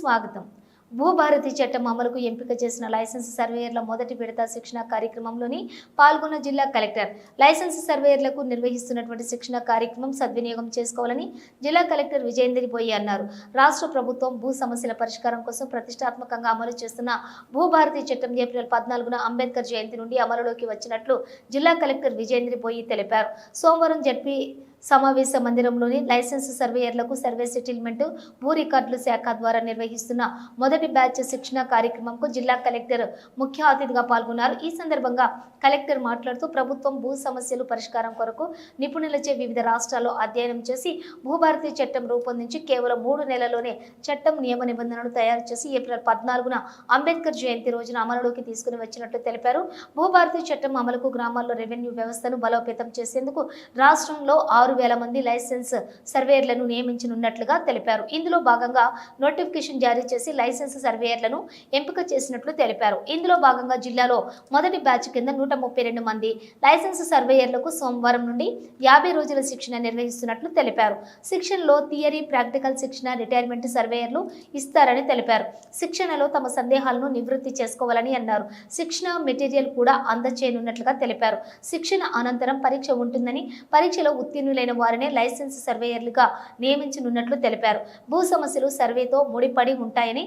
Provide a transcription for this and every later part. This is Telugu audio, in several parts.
స్వాగతం. భూభారతి చట్టం అమలుకు ఎంపిక చేసిన లైసెన్స్ సర్వేయర్ల మొదటి విడత శిక్షణ కార్యక్రమంలోని పాల్గొన్న జిల్లా కలెక్టర్. లైసెన్స్ సర్వేయర్లకు నిర్వహిస్తున్నటువంటి శిక్షణ కార్యక్రమం సద్వినియోగం చేసుకోవాలని జిల్లా కలెక్టర్ విజయేంద్రి బోయి అన్నారు. రాష్ట్ర ప్రభుత్వం భూ సమస్యల పరిష్కారం కోసం ప్రతిష్టాత్మకంగా అమలు చేస్తున్న భూభారతి చట్టం ఏప్రిల్ పద్నాలుగున అంబేద్కర్ జయంతి నుండి అమలులోకి వచ్చినట్లు జిల్లా కలెక్టర్ విజయేంద్రి బోయి తెలిపారు. సోమవారం జడ్పీ సమావేశ మందిరంలోని లైసెన్స్ సర్వేయర్లకు సర్వే సెటిల్మెంట్ భూ రికార్డుల శాఖ ద్వారా నిర్వహిస్తున్న మొదటి బ్యాచ్ శిక్షణ కార్యక్రమంకు జిల్లా కలెక్టర్ ముఖ్య అతిథిగా పాల్గొన్నారు. ఈ సందర్భంగా కలెక్టర్ మాట్లాడుతూ ప్రభుత్వం భూ సమస్యలు పరిష్కారం కొరకు నిపుణులచే వివిధ రాష్ట్రాల్లో అధ్యయనం చేసి భూభారతి చట్టం రూపొందించి కేవలం మూడు నెలల్లోనే చట్టం నియమ నిబంధనలు తయారు చేసి ఏప్రిల్ పద్నాలుగున అంబేద్కర్ జయంతి రోజున అమలులోకి తీసుకుని వచ్చినట్లు తెలిపారు. భూభారతి చట్టం అమలుకు గ్రామాల్లో రెవెన్యూ వ్యవస్థను బలోపేతం చేసేందుకు రాష్ట్రంలో ఆరు వేల మంది లైసెన్స్ సర్వేయర్లను నియమించనున్నట్లుగా తెలిపారు. ఇందులో భాగంగా నోటిఫికేషన్ జారీ చేసి లైసెన్స్ సర్వేయర్లను ఎంపిక చేసినట్లు తెలిపారు. ఇందులో భాగంగా జిల్లాలో మొదటి బ్యాచ్ కింద నూట ముప్పై రెండు మంది లైసెన్స్ సర్వేయర్లకు సోమవారం నుండి యాభై రోజుల శిక్షణ నిర్వహిస్తున్నట్లు తెలిపారు. శిక్షణలో థియరీ ప్రాక్టికల్ శిక్షణ రిటైర్మెంట్ సర్వేయర్లు ఇస్తారని తెలిపారు. శిక్షణలో తమ సందేహాలను నివృత్తి చేసుకోవాలని అన్నారు. శిక్షణ మెటీరియల్ కూడా అందచేయనున్నట్లుగా తెలిపారు. శిక్షణ అనంతరం పరీక్ష ఉంటుందని పరీక్షలో ఉత్తీర్ణులైన వారినే లైసెన్స్ సర్వేయర్లుగా నియమించనున్నట్లు తెలిపారు. భూ సమస్యలు సర్వేతో ముడిపడి ఉంటాయని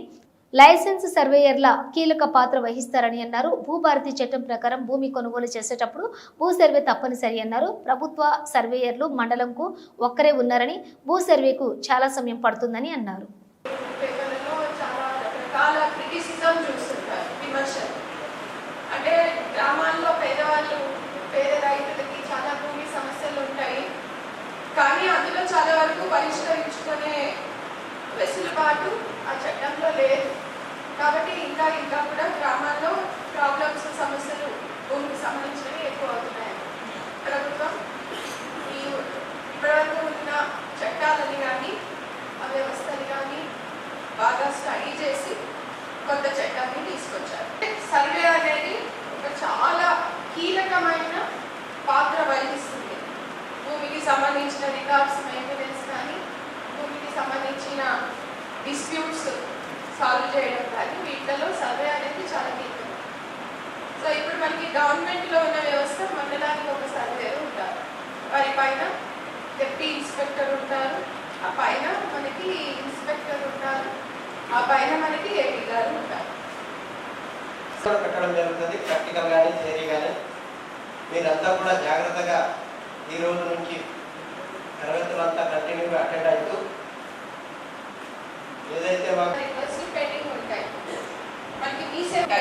లైసెన్స్ సర్వేయర్ల కీలక పాత్ర వహిస్తారని అన్నారు. భూభారతి చట్టం ప్రకారం భూమి కొనుగోలు చేసేటప్పుడు భూ సర్వే తప్పనిసరి అన్నారు. ప్రభుత్వ సర్వేయర్లు మండలంకు ఒక్కరే ఉన్నారని భూ సర్వేకు చాలా సమయం పడుతుందని అన్నారు. చాలా వరకు పరిష్కరించుకునే వెసులుబాటు ఆ చట్టంలో లేదు. కాబట్టి ఇంకా ఇంకా కూడా గ్రామాల్లో ప్రాబ్లమ్స్ సమస్యలు భూమికి సంబంధించినవి ఎక్కువ అవుతున్నాయి. ప్రభుత్వం ఈ ఇప్పటివరకు ఉన్న చట్టాలని కానీ ఆ వ్యవస్థని కానీ బాగా స్టడీ చేసి కొత్త చట్టాన్ని తీసుకొచ్చారు. సర్వే అనేది ఒక చాలా కీలకమైన పాత్ర వహిస్తుంది. భూమికి సంబంధించిన రికార్డ్స్ మెయింటెనెన్స్ కానీ భూమికి సంబంధించిన డిస్ప్యూట్స్ సాల్వ్ చేయడం కానీ వీటిలో సర్వే అనేది చాలా కీలకం. సో ఇప్పుడు మనకి గవర్నమెంట్లో ఉన్న వ్యవస్థ మండలానికి ఒక సర్వేరు ఉంటారు. వారి పైన డిప్యూటీ ఇన్స్పెక్టర్ ఉంటారు ఆ పైన మనకి ఇన్స్పెక్టర్ ఉంటారు ఆ పైన మనకి ఏపీ గారు ఉంటారు. పెట్టడం జరుగుతుంది ప్రాక్టికల్ కానీ థియరీ కానీ మీరంతా కూడా జాగ్రత్తగా ఈ రోజు నుంచి తరగతులంతా కంటిన్యూగా అటెండ్ అయ్యి ఏదైతే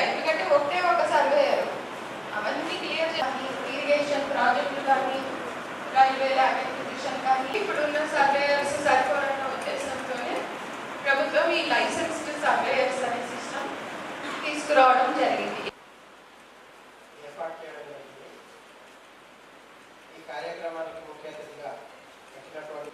ఎందుకంటే ఒకటే ఒక సర్వేయర్ అవన్నీ క్లియర్ చేయాలి. ఇరిగేషన్ ప్రాజెక్టులు కానీ రైల్వే ల్యాండ్ ఎక్విజిషన్ కానీ ఇప్పుడున్న సర్వేయర్స్ సరిపోరన్న ఉద్దేశంతోనే ప్రభుత్వం ఈ లైసెన్స్డ్ సర్వేయర్స్ అనే సిస్టమ్ తీసుకురావడం జరిగింది. ఈ కార్యక్రమానికి ముఖ్య అతిథిగా వచ్చినటువంటి